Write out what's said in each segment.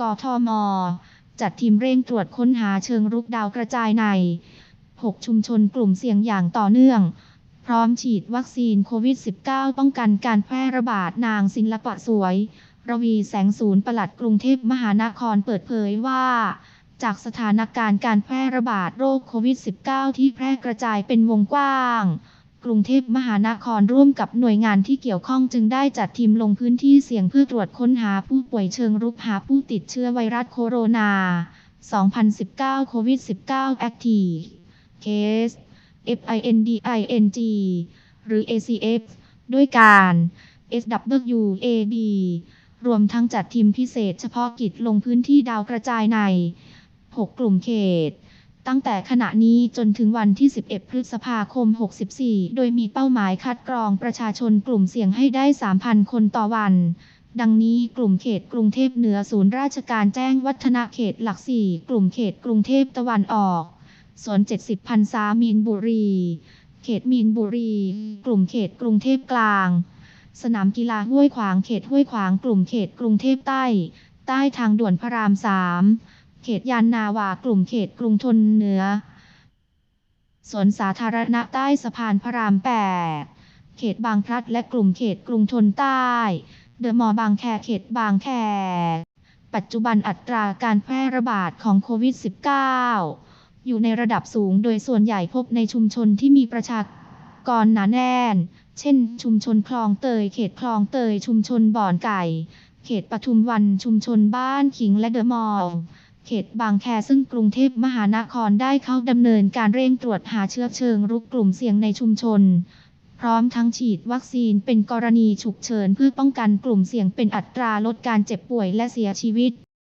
กทม จัดทีมเร่งตรวจค้นหาเชิงรุกดาวกระจายใน 6 ชุมชนกลุ่มเสี่ยงอย่างต่อเนื่อง พร้อมฉีดวัคซีนโควิด -19 ป้องกันการแพร่ระบาดนางศิลปะสวย ระวีแสงศูนย์ปลัดกรุงเทพมหานครเปิดเผยว่าจากสถานการณ์การแพร่ระบาดโรคโควิด -19 ที่แพร่กระจายเป็นวงกว้าง กรุงเทพมหานครร่วมกับหน่วยงานที่เกี่ยวข้องจึงได้จัดทีมลงพื้นที่เสี่ยงเพื่อตรวจค้นหาผู้ป่วยเชิงรุกหาผู้ติดเชื้อไวรัสโคโรนา 2019 โควิด -19 Active Case FINDING หรือ ACF ด้วยการ SWAB รวมทั้งจัดทีมพิเศษเฉพาะกิจลงพื้นที่ดาวกระจายใน 6 กลุ่มเขต ตั้งแต่ขณะนี้จนถึงวันที่ 11 พฤษภาคม 64 โดยมีเป้าหมายคัดกรองประชาชนกลุ่มเสี่ยงให้ได้ 3,000 คนต่อวัน ดังนี้กลุ่มเขตกรุงเทพเหนือศูนย์ราชการแจ้งวัฒนะเขตหลักสี่กลุ่มเขตกรุงเทพตะวันออกสวน 70 พันษามีนบุรี เขตมีนบุรี กลุ่มเขตกรุงเทพกลาง สนามกีฬาห้วยขวางเขตห้วยขวางกลุ่มเขตกรุงเทพใต้ ใต้ทางด่วนพระรามสาม เขตยานนาวากลุ่มเขตกรุงทนเหนือ สวนสาธารณะใต้สะพานพระรามแปดเขตบางพลัดและกลุ่มเขตกรุงทนใต้ เดอะมอลล์บางแคเขตบางแค ปัจจุบันอัตราการแพร่ระบาดของโควิด -19 อยู่ในระดับสูงโดยส่วนใหญ่พบในชุมชนที่มีประชากรหนาแน่น เช่น ชุมชนคลองเตย เขตคลองเตย ชุมชนบ่อนไก่ เขตปทุมวัน ชุมชนบ้านขิงและเดอะมอลล์ เขตบางแคซึ่งกรุงเทพมหานครได้เข้าดำเนินการเร่งตรวจหาเชื้อเชิงรุกกลุ่มเสี่ยงในชุมชน พร้อมทั้งฉีดวัคซีนเป็นกรณีฉุกเฉินเพื่อป้องกันกลุ่มเสี่ยงเป็นอัตราลดการเจ็บป่วยและเสียชีวิต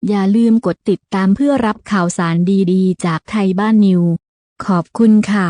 อย่าลืมกดติดตามเพื่อรับข่าวสารดีๆ จากไทยบ้านนิว ขอบคุณค่ะ